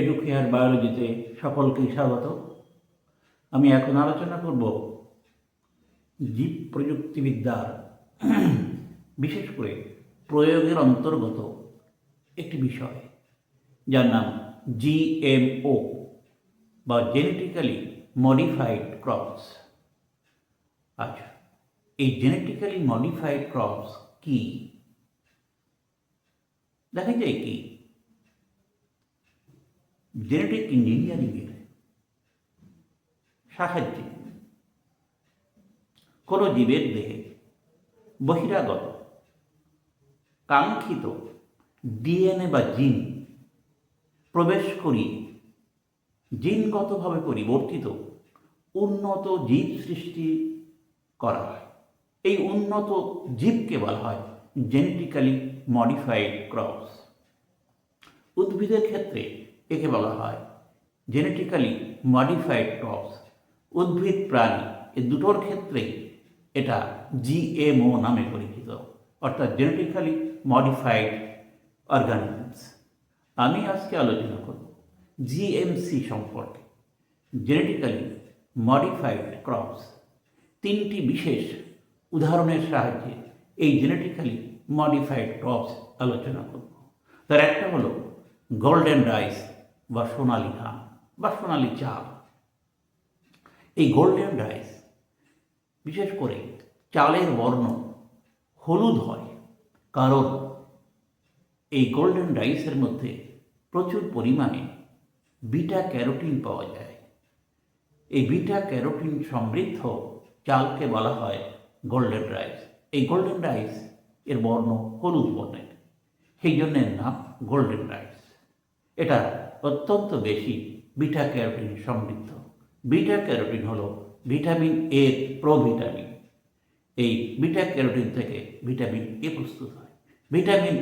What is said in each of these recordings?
Educare বায়োলজিতে সকলকেই স্বাগত। আমি এখন আলোচনা করব জীব প্রযুক্তিবিদ্যার, বিশেষ করে প্রয়োগের অন্তর্গত একটি বিষয়, যার নাম জিএমও বা জেনেটিক্যালি মডিফাইড ক্রপস আচ্ছা এই জেনেটিক্যালি মডিফাইড ক্রপস কি? দেখা যায় কি জেনেটিক ইঞ্জিনিয়ারিংয়ের সাহায্যে। কোনো জীবের দেহে বহিরাগত, কাঙ্ক্ষিত ডিএনএ বা জিন প্রবেশ করিয়ে জিনগতভাবে পরিবর্তিত উন্নত জীব সৃষ্টি করা হয়। এই উন্নত জীবকে বলা হয় জেনেটিক্যালি মডিফাইড ক্রপস উদ্ভিদের ক্ষেত্রে একে বলা হয়। জেনেটিক্যালি মডিফাইড ক্রপস উদ্ভিদ প্রাণী, এ দুটোর ক্ষেত্রেই এটা জিএমও নামে পরিচিত, অর্থাৎ জেনেটিক্যালি মডিফাইড অর্গানিজমস আমি আজকে আলোচনা করব জিএমসি সম্পর্কে জেনেটিক্যালি মডিফাইড ক্রপস তিনটি বিশেষ উদাহরণের সাহায্যে এই জেনেটিক্যালি মডিফাইড ক্রপস আলোচনা করব। তার একটা হলো গোল্ডেন রাইস বা সোনালি ধান বা সোনালি চাল এই গোল্ডেন রাইস বিশেষ করে চালের বর্ণ হলুদ হয়, কারণ এই গোল্ডেন রাইসের মধ্যে প্রচুর পরিমাণে বিটা ক্যারোটিন পাওয়া যায়। এই বিটা ক্যারোটিন সমৃদ্ধ চালকে বলা হয় গোল্ডেন রাইস এই গোল্ডেন রাইস এর বর্ণ হলুদ বর্ণের সেই জন্যের নাম গোল্ডেন রাইস এটা অত্যন্ত বেশি বিটা ক্যারোটিন সমৃদ্ধ। বিটা ক্যারোটিন হলো ভিটামিন এ প্রোভিটামিন। এই বিটা ক্যারোটিন থেকে ভিটামিন এ প্রস্তুত হয়। ভিটামিন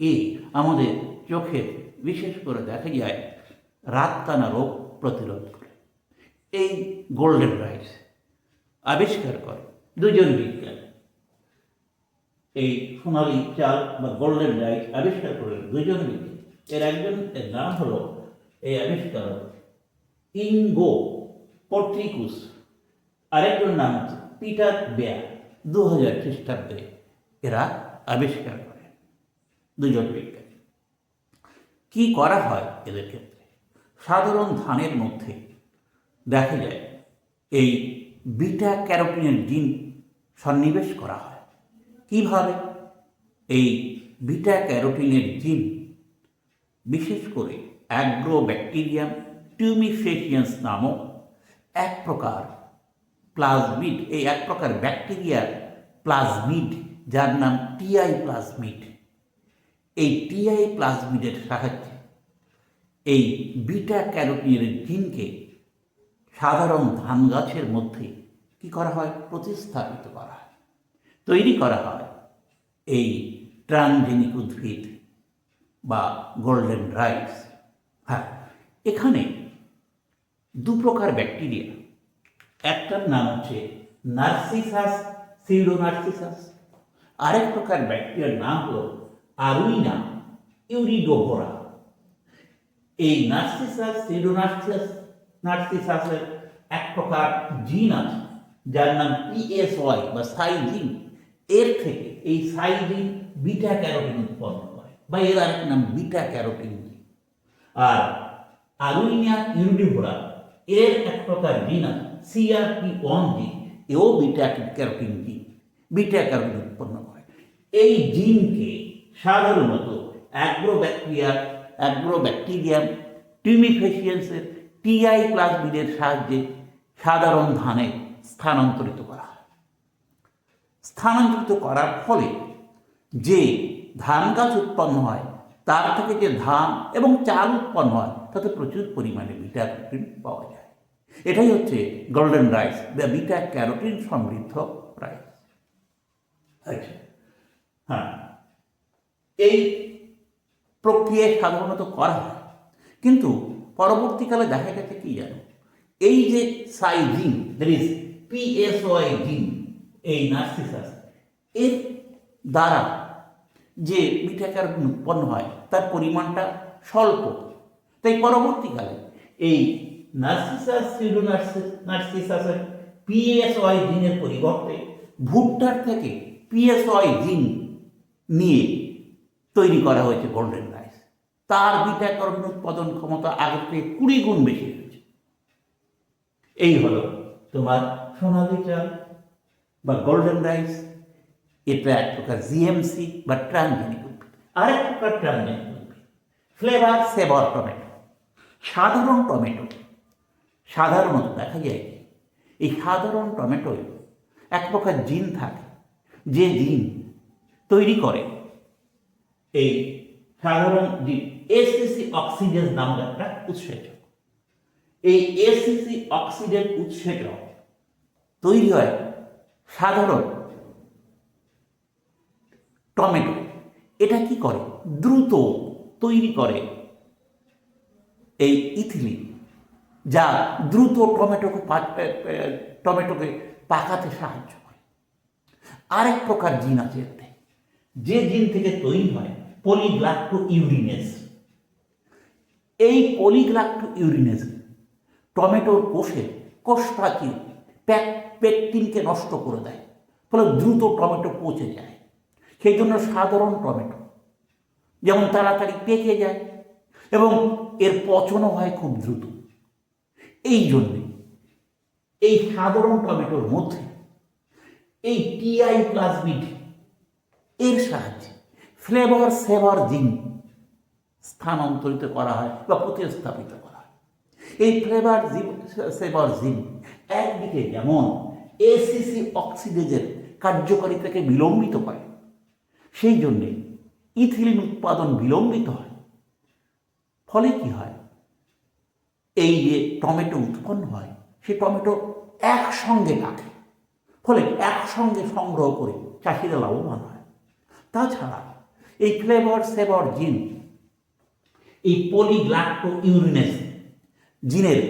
এ আমাদের চোখের, বিশেষ করে দেখা যায় রাতকানা রোগ প্রতিরোধ করে। এই গোল্ডেন রাইস আবিষ্কার করে দুজন বিজ্ঞানী। এই সোনালি চাল বা গোল্ডেন রাইস আবিষ্কার করলেন দুজন বিজ্ঞানী। এর একজন, এর নাম হলো এই আবিষ্কারক ইঙ্গো পট্রিকুস। আরেকজন নাম হচ্ছে পিটার বেয়া দু হাজার খ্রিস্টাব্দে এরা আবিষ্কার করে দুজন বিজ্ঞানী। কি করা হয় এদের ক্ষেত্রে? সাধারণ ধানের মধ্যে দেখা যায় এই বিটা ক্যারোটিনের জিন সন্নিবেশ করা হয়। কীভাবে? এই বিটা ক্যারোটিনের জিন বিশেষ করে অ্যাগ্রো ব্যাকটেরিয়াম টিউমিফেশিয়ান্স নামক এক প্রকার প্লাজমিড, এই এক প্রকার ব্যাকটেরিয়ার প্লাজমিড, যার নাম টিআই প্লাজমিড। এই টিআই প্লাজমিডের সাহায্যে এই বিটা ক্যারোটিনের জিনকে সাধারণ ধান গাছের মধ্যে কি করা হয়? প্রতিস্থাপিত করা হয়। তৈরি করা হয় এই ট্রানজেনিক উদ্ভিদ বা গোল্ডেন রাইস হ্যাঁ এখানে দু প্রকার ব্যাকটেরিয়া একটার নাম হচ্ছে নার্সিসাস সিউডোনার্সিসাস আরেক প্রকার ব্যাকটেরিয়ার নাম হল আরুইনা ইউরিডোভোরা এই নার্সিসাস সিউডোনার্সিসাস নার্সিসাসের এক প্রকার জিন আছে, যার নাম পিএসওয়াই বা সাইজিন এর থেকে এই সাইজিন বিটা ক্যারোটিন উৎপন্ন। বা এর আরেক নাম বিটা ক্যারোটিন। আর আলুইনিয়া ইউরিভোরা এর এক প্রকার জিন সিআরপি ওয়ান জিন এও beta carotene gene beta carotene উৎপন্ন করে। এই জিনকে সাধারণত অ্যাগ্রো ব্যাকটেরিয়া অ্যাগ্রো ব্যাকটেরিয়াম টিউমিফেশিয়ান্সের টিআই প্লাজমিডের সাহায্যে সাধারণ ধানে স্থানান্তরিত করা হয়। স্থানান্তরিত করার ফলে যে ধান গাছ উৎপন্ন হয়, তার থেকে যে ধান এবং চাল উৎপন্ন হয়, তাতে প্রচুর পরিমাণে বিটা ক্যারোটিন পাওয়া যায়। এটাই হচ্ছে গোল্ডেন রাইস বা বিটা ক্যারোটিন সমৃদ্ধ রাইস আচ্ছা হ্যাঁ এই প্রক্রিয়ায় সাধারণত করা হয়। কিন্তু পরবর্তীকালে দেখা গেছে কি জানো? এই যে সাই জিন দ্যাট ইজ পিএসওয়াই জিন এই নার্সিসাস এর দ্বারা যে ক্যারোটিন উৎপন্ন হয়, তার পরিমাণটা স্বল্প। তাই পরবর্তীকালে এই নার্সিসাস নার্সিসাসের পিএসওয়াই জিনের পরিবর্তে ভুট্টার থেকে পিএসওয়াই জিন নিয়ে তৈরি করা হয়েছে গোল্ডেন রাইস তার বিটাকরণ উৎপাদন ক্ষমতা আগের থেকে কুড়ি গুণ বেশি হয়েছে। এই হলো তোমার সোনালি চাল বা গোল্ডেন রাইস এটা এক প্রকার জিএমসি বা ট্রানজেনিক উদ্ভিদ আরেক প্রকার ট্রানজেনিক উদ্ভিদ ফ্লেভার সেবর টমেটো সাধারণ টমেটো সাধারণত দেখা যায় এই সাধারণ টমেটোয় এক প্রকার জিন থাকে, যে জিন তৈরি করে। এই সাধারণ জিন এসিসি অক্সিজেন নামক একটা উৎসেচক। এই এসিসি অক্সিজেন উৎসেচক তৈরি হয় সাধারণ টমেটো। এটা কি করে? দ্রুত তৈরি করে এই ইথিলিন, যা দ্রুত টমেটোকে টমেটোকে পাকাতে সাহায্য করে। আরেক প্রকার জিন আছে এতে। যে জিন থেকে তৈরি হয় পলিগ্লাক্টো ইউরিনেস এই পলিগ্লাক্টো ইউরিনেস টমেটোর কোষে কোষ প্রাচীর প্যাক, পেকটিনকে নষ্ট করে দেয়, ফলে দ্রুত টমেটো পচে যায়। সেই জন্য সাধারণ টমেটো। যেমন তাড়াতাড়ি পেকে যায় এবং এর পচনও হয় খুব দ্রুত। এই জন্যে এই সাধারণ টমেটোর মধ্যে এই টিআই প্লাজমিড এর সাহায্যে ফ্লেভার সেভার জিন স্থানান্তরিত করা হয় বা প্রতিস্থাপিত করা হয়। এই ফ্লেভার সেভার জিন একদিকে যেমন এসিসি অক্সিডেজের কার্যকারিতাকে বিলম্বিত করে সেই জন্যে ইথিলিন উৎপাদন বিলম্বিত হয়। ফলে কি হয়? এই যে টমেটো উৎপন্ন হয়, সে টমেটো একসঙ্গে থাকে ফলে একসঙ্গে সংগ্রহ করে চাষিরা লাভবান হয়। তাছাড়া এই ফ্লেভার সেভার জিন, এই পলিগ্লাক্টো ইউরিনেস জিনের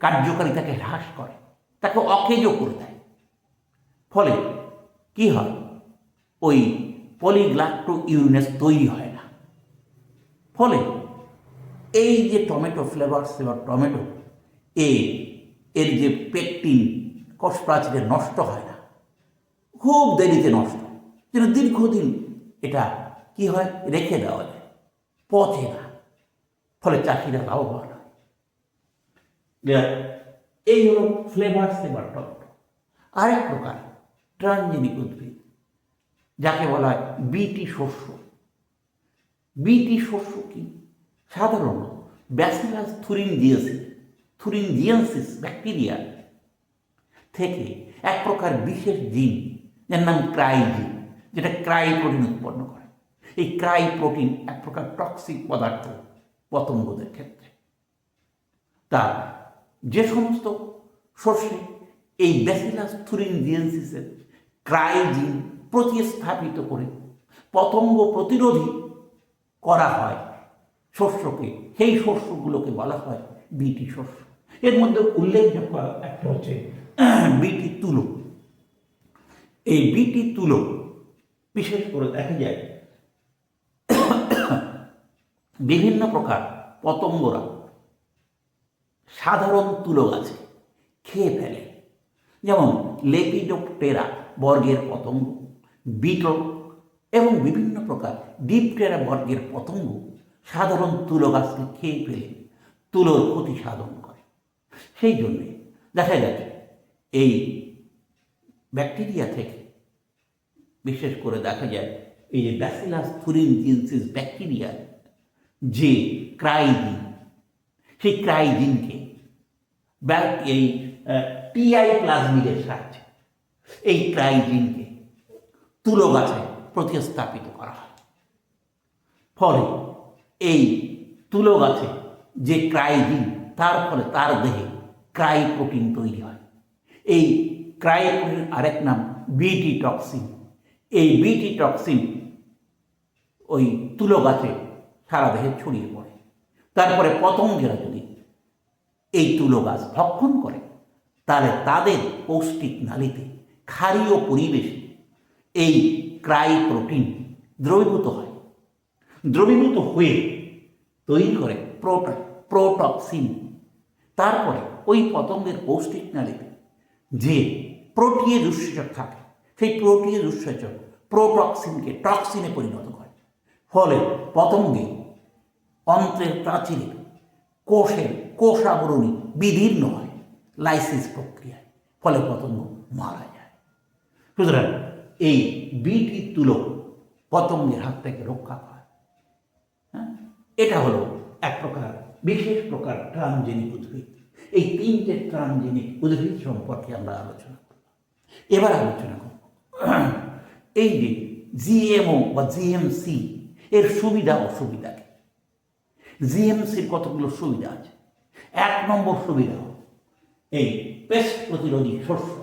কার্যকারিতাকে হ্রাস করে, তাকে অকেজো করে দেয়। ফলে কি হয়? ওই পলিগ্লাক্টো ইউরিনেস তৈরি হয় না। ফলে এই যে টমেটো ফ্লেভার সেভার টমেটো, এ, এর যে পেকটিন কষ প্রাচীরে নষ্ট হয় না। খুব দেরিতে নষ্ট। যেন দীর্ঘদিন এটা কি হয়? রেখে দেওয়া যায়। পচে না। ফলে চাষিরা লাভবান হয়। এই হলো ফ্লেভার সেভার টমেটো। আরেক প্রকার ট্রানজেনিক উদ্ভিদ। যাকে বলা হয় বিটি শস্য। বিটি শস্য কি? সাধারণত ব্যাসিলাস থুরিনজিয়াসিস থুরিনজিয়ান্সিস ব্যাকটেরিয়া থেকে এক প্রকার বিশেষ জিন, যার নাম ক্রাই জিন যেটা ক্রাই প্রোটিন উৎপন্ন করে। এই ক্রাই প্রোটিন এক প্রকার টক্সিক পদার্থ পতঙ্গদের ক্ষেত্রে। তা যে সমস্ত শস্যে এই ব্যাসিলাস থুরিনজিয়ান্সিসের ক্রাই জিন প্রতিস্থাপিত করে পতঙ্গ প্রতিরোধী করা হয় শস্যকে। সেই শস্যগুলোকে বলা হয় বিটি শস্য। এর মধ্যে উল্লেখযোগ্য একটা হচ্ছে বিটি তুলো। এই বিটি তুলো, বিশেষ করে দেখা যায় বিভিন্ন প্রকার পতঙ্গরা সাধারণ তুলো গাছে খেয়ে ফেলে। যেমন লেপিডোপটেরা বর্গের পতঙ্গ। বিটল এবং বিভিন্ন প্রকার ডিপটেরা বর্গের পতঙ্গ সাধারণ তুলো গাছকে খেয়ে ফেলে, তুলোর ক্ষতি সাধন করে। সেই জন্যে দেখা গেছে, এই ব্যাকটেরিয়া থেকে বিশেষ করে দেখা যায়, এই যে ব্যাসিলাস থুরিনজিনসিস ব্যাকটেরিয়া যে ক্রাইজিন সেই ক্রাইজিনকে এই টিআই প্লাজমিডের সাহায্যে, এই ক্রাইজিনকে তুলো গাছে প্রতিস্থাপিত করা হয়। ফলে এই তুলো গাছে যে ক্রাইজিন, তার ফলে তার দেহে ক্রাই প্রোটিন তৈরি হয়। এই ক্রাই প্রোটিন আরেক নাম বিটি টক্সিন এই বিটি টক্সিন ওই তুলো গাছে সারা দেহে ছড়িয়ে পড়ে। তারপরে পতঙ্গেরা যদি এই তুলো গাছ ভক্ষণ করে, তাহলে তাদের পৌষ্টিক নালীতে ক্ষারীয় পরিবেশে এই ক্রাই প্রোটিন দ্রবীভূত হয়। দ্রবীভূত হয়ে তৈরি করে প্রোটা, প্রোটক্সিন। তারপরে ওই পতঙ্গের পৌষ্টিক নালীতে যে প্রোটিয়ে দুঃসেচক থাকে, সেই প্রোটিয়ে দুঃসেচক প্রোটক্সিনকে টক্সিনে পরিণত করে। ফলে পতঙ্গে অন্ত্রের প্রাচীরে কোষের কোষাবরণী বিদীর্ণ হয়, লাইসিস প্রক্রিয়ায়। ফলে পতঙ্গ মারা যায়। সুতরাং এই বিটি তুলো পতঙ্গের হাত থেকে রক্ষা করে হ্যাঁ? এটা হলো এক প্রকার, বিশেষ প্রকার ট্রানজেনিক উদ্ভিদ। এই তিনটে ট্রানজেনিক উদ্ভিদ সম্পর্কে আমরা আলোচনা এবার আলোচনা করব। এই যে জিএমও বা জিএমসি, এর সুবিধা অসুবিধা কি জিএমসির কতগুলো সুবিধা আছে? এক নম্বর সুবিধা এই পেস্ট প্রতিরোধী শস্য।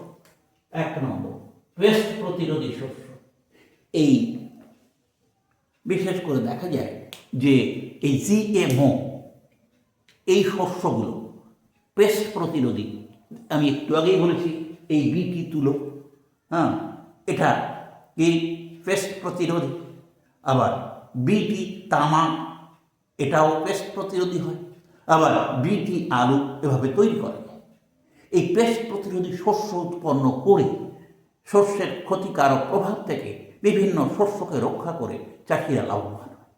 এক নম্বর পেস্ট প্রতিরোধী শস্য। এই বিশেষ করে দেখা যায় যে এই জিএমও এই শস্যগুলো পেস্ট প্রতিরোধী। আমি একটু আগেই বলেছি, এই বিটি তুলো হ্যাঁ এটা কি পেস্ট প্রতিরোধী। আবার বিটি তামা, এটাও পেস্ট প্রতিরোধী হয়। আবার বিটি আলু এভাবে তৈরি করা যায়। এই পেস্ট প্রতিরোধী শস্য উৎপন্ন করে শস্যের ক্ষতিকারক প্রভাব থেকে বিভিন্ন শস্যকে রক্ষা করে চাষিরা লাভবান হয়।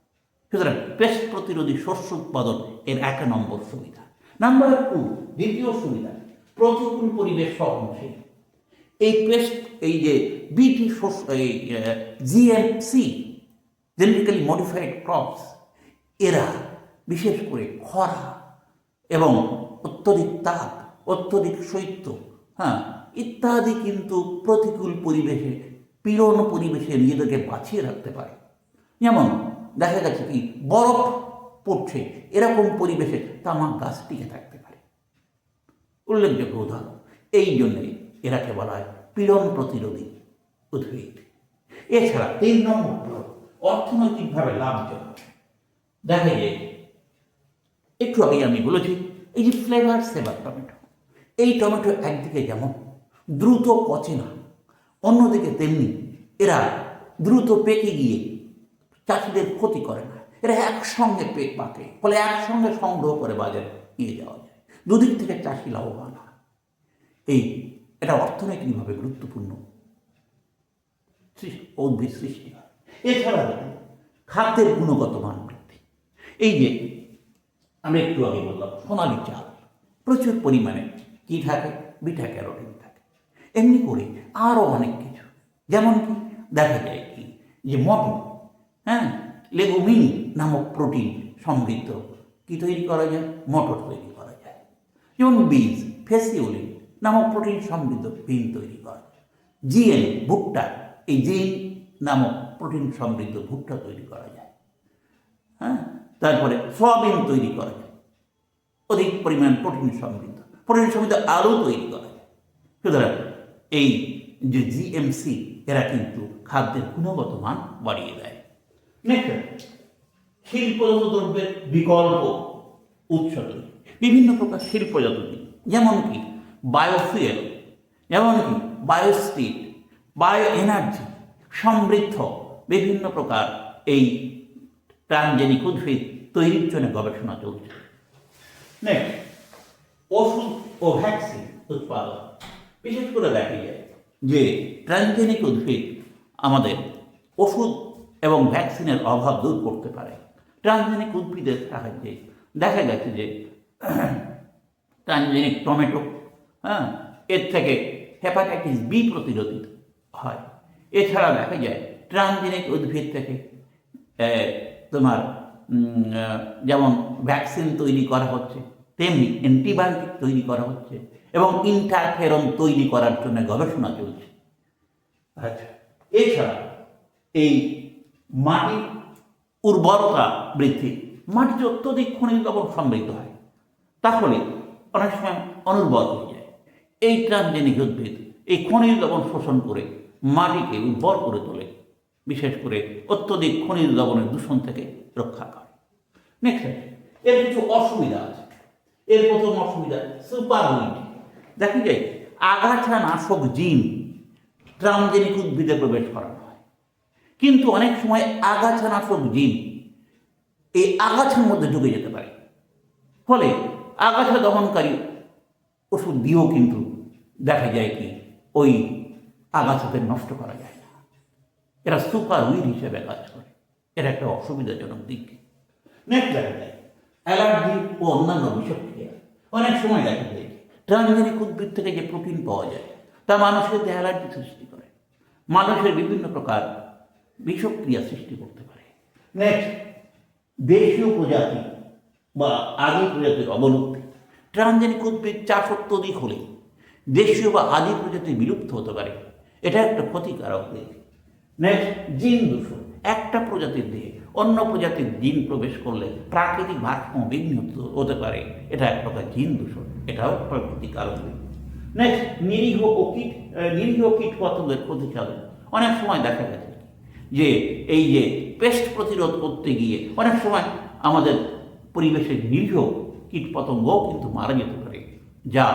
সুতরাং পেস্ট প্রতিরোধী শস্য উৎপাদন এর এক নম্বর সুবিধা। নাম্বার টু, দ্বিতীয় সুবিধা, প্রতিকূল পরিবেশ সহনশীল। এই পেস্ট, এই যে বিটি শস্য, এই জিএমসি জেনেটিক্যালি মডিফাইড ক্রপস এরা বিশেষ করে খরা এবং অত্যধিক তাপ, অত্যধিক শৈত্য হ্যাঁ ইত্যাদি কিন্তু প্রতিকূল পরিবেশে, পীড়ন পরিবেশে নিজেদেরকে বাঁচিয়ে রাখতে পারে। যেমন দেখা গেছে কি, বরফ পড়ছে, এরকম পরিবেশে তামাক গাছ টিকে থাকতে পারে। উল্লেখযোগ্য উদাহরণ, এই জন্যে এরাকে বলা হয় পীড়ন প্রতিরোধী উদ্ভিদ। এছাড়া তিন নম্বর অর্থনৈতিকভাবে লাভজনক। দেখা যায় একটু আগে আমি বলেছি, এই যে ফ্লেভার সেভার টমেটো এই টমেটো একদিকে যেমন দ্রুত পচে না। অন্যদিকে তেমনি এরা দ্রুত পেকে গিয়ে চাষিদের ক্ষতি করে না। এরা একসঙ্গে পেক পাকে ফলে একসঙ্গে সংগ্রহ করে বাজারে নিয়ে যাওয়া যায়। দুদিক থেকে চাষি লাভবান হয়। এই এটা অর্থনৈতিকভাবে গুরুত্বপূর্ণ উদ্ভিদ সৃষ্টি হয়। এছাড়া খাদ্যের গুণগত মান বৃদ্ধি। এই যে আমি একটু আগে বললাম, সোনালি চাল প্রচুর পরিমাণে কি থাকে? Beta carotene. এমনি করে আরও অনেক কিছু। যেমন কি? দেখা যায় কি? যে মটর হ্যাঁ? লেগুমিন নামক প্রোটিন সমৃদ্ধ। কি তৈরি করা যায়? মটর তৈরি করা যায়। যেমন বীজ ফেসিওলিন নামক প্রোটিন সমৃদ্ধ বিন তৈরি করা যায়। জিএন, ভুট্টা, এই জিন নামক প্রোটিন সমৃদ্ধ ভুট্টা তৈরি করা যায়। হ্যাঁ? তারপরে সয়াবিন তৈরি করা যায়। অধিক পরিমাণ প্রোটিন সমৃদ্ধ। প্রোটিন সমৃদ্ধ আলু তৈরি করা যায়। সুতরাং এই যে জিএমসি এরা কিন্তু খাদ্যের গুণগত মান বাড়িয়ে দেয়। শিল্পজাত দ্রব্যের বিকল্প উৎস বিভিন্ন প্রকার শিল্পজাত দ্রব্য যেমন কি বায়োফুয়েল যেমন কি বায়োস্টিল বায়ো এনার্জি সমৃদ্ধ, বিভিন্ন প্রকার এই ট্রানজেনিক উদ্ভিদ তৈরির জন্য গবেষণা চলছে। নেক্সট ওষুধ ও ভ্যাকসিন উৎপাদন। বিশেষ করে দেখা যায়। যে ট্রানজেনিক উদ্ভিদ আমাদের ওষুধ এবং ভ্যাকসিনের অভাব দূর করতে পারে। ট্রানজেনিক উদ্ভিদের সাহায্যে দেখা গেছে যে ট্রানজেনিক টমেটো হ্যাঁ এর থেকে হেপাটাইটিস বি প্রতিরোধিত হয়। এছাড়া দেখা যায় ট্রানজেনিক উদ্ভিদ থেকে তোমার যেমন ভ্যাকসিন তৈরি করা হচ্ছে, তেমনি অ্যান্টিবায়োটিক তৈরি করা হচ্ছে এবং ইন্টারফেরন তৈরি করার জন্য গবেষণা চলছে। আচ্ছা এছাড়া এই মাটির উর্বরতা বৃদ্ধি মাটি অত্যধিক খনিজ লবণ সমৃদ্ধ হয় তাহলে অনেক সময় অনুর্বর হয়ে যায়। এই ট্রানজেনিক উদ্ভিদ, এই খনিজ লবণ শোষণ করে মাটিকে উর্বর করে তোলে, বিশেষ করে অত্যধিক খনিজ লবণের দূষণ থেকে রক্ষা করে। নেক্সট এর কিছু অসুবিধা আছে। এর প্রথম অসুবিধা সুপার দেখা যায় আগাছা নাশক জিন ট্রানজেনিক উদ্ভিদে প্রবেশ করানো হয়। কিন্তু অনেক সময় আগাছা নাশক জিন এই আগাছার মধ্যে ঢুকে যেতে পারে। ফলে আগাছা দমনকারী ওষুধ দিয়েও কিন্তু দেখা যায় কি ওই আগাছাদের নষ্ট করা যায় না। এরা সুপার উইড হিসেবে কাজ করে। এর একটা অসুবিধাজনক দিক। নেক্সট দেখা যায়। অ্যালার্জি ও অন্যান্য বিষক্রিয়া। অনেক সময় দেখা যায় ট্রানজেনিক উদ্ভিদ থেকে যে প্রোটিন পাওয়া যায়, তা মানুষের দেহে অ্যালার্জি সৃষ্টি করে। মানুষের বিভিন্ন প্রকার বিষক্রিয়া সৃষ্টি করতে পারে। নেক্সট দেশীয় প্রজাতি বা আদি প্রজাতির অবলুপ্তি। ট্রানজেনিক উদ্ভিদ চাষ অত্যধিক হলে দেশীয় বা আদি প্রজাতি বিলুপ্ত হতে পারে। এটা একটা ক্ষতিকারক দিক নেক্সট জিন দূষণ। একটা প্রজাতির দেহে অন্য প্রজাতির জিন প্রবেশ করলে প্রাকৃতিক ভারসাম্য বিঘ্ন হতে পারে। এটা এক প্রকার জিন দূষণ, এটাও ক্ষতিকারক দিক নেক্সট নিরীহ ও কীট নিরীহ কীট পতঙ্গের ক্ষতিকারক অনেক সময় দেখা গেছে যে এই যে পেস্ট প্রতিরোধ করতে গিয়ে অনেক সময় আমাদের পরিবেশের নিরীহ কীটপতঙ্গও কিন্তু মারা যেতে পারে, যা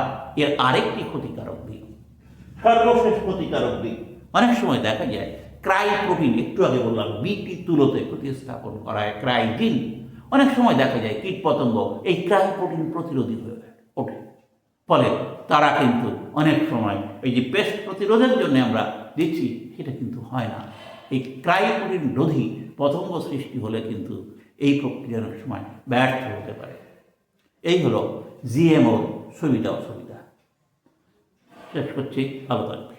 এর আরেকটি ক্ষতিকারক দিক। সর্বশেষ ক্ষতিকারক দিক। অনেক সময় দেখা যায় ক্রাই প্রোটিন, একটু আগে বললাম বিটি তুলোতে প্রতিস্থাপন করায় ক্রাইজিন অনেক সময় দেখা যায় কীটপতঙ্গ এই ক্রাই প্রোটিন প্রতিরোধী হয়ে ওঠে। ফলে তারা কিন্তু অনেক সময় এই যে পেস্ট প্রতিরোধের জন্য আমরা দিচ্ছি, সেটা কিন্তু হয় না। এই ক্রাইপ্রোটিন রোধী পতঙ্গ সৃষ্টি হলে কিন্তু এই প্রক্রিয়া অনেক সময় ব্যর্থ হতে পারে। এই হলো জিএমওর সুবিধা অসুবিধা শেষ করছি, ভালো থাকবে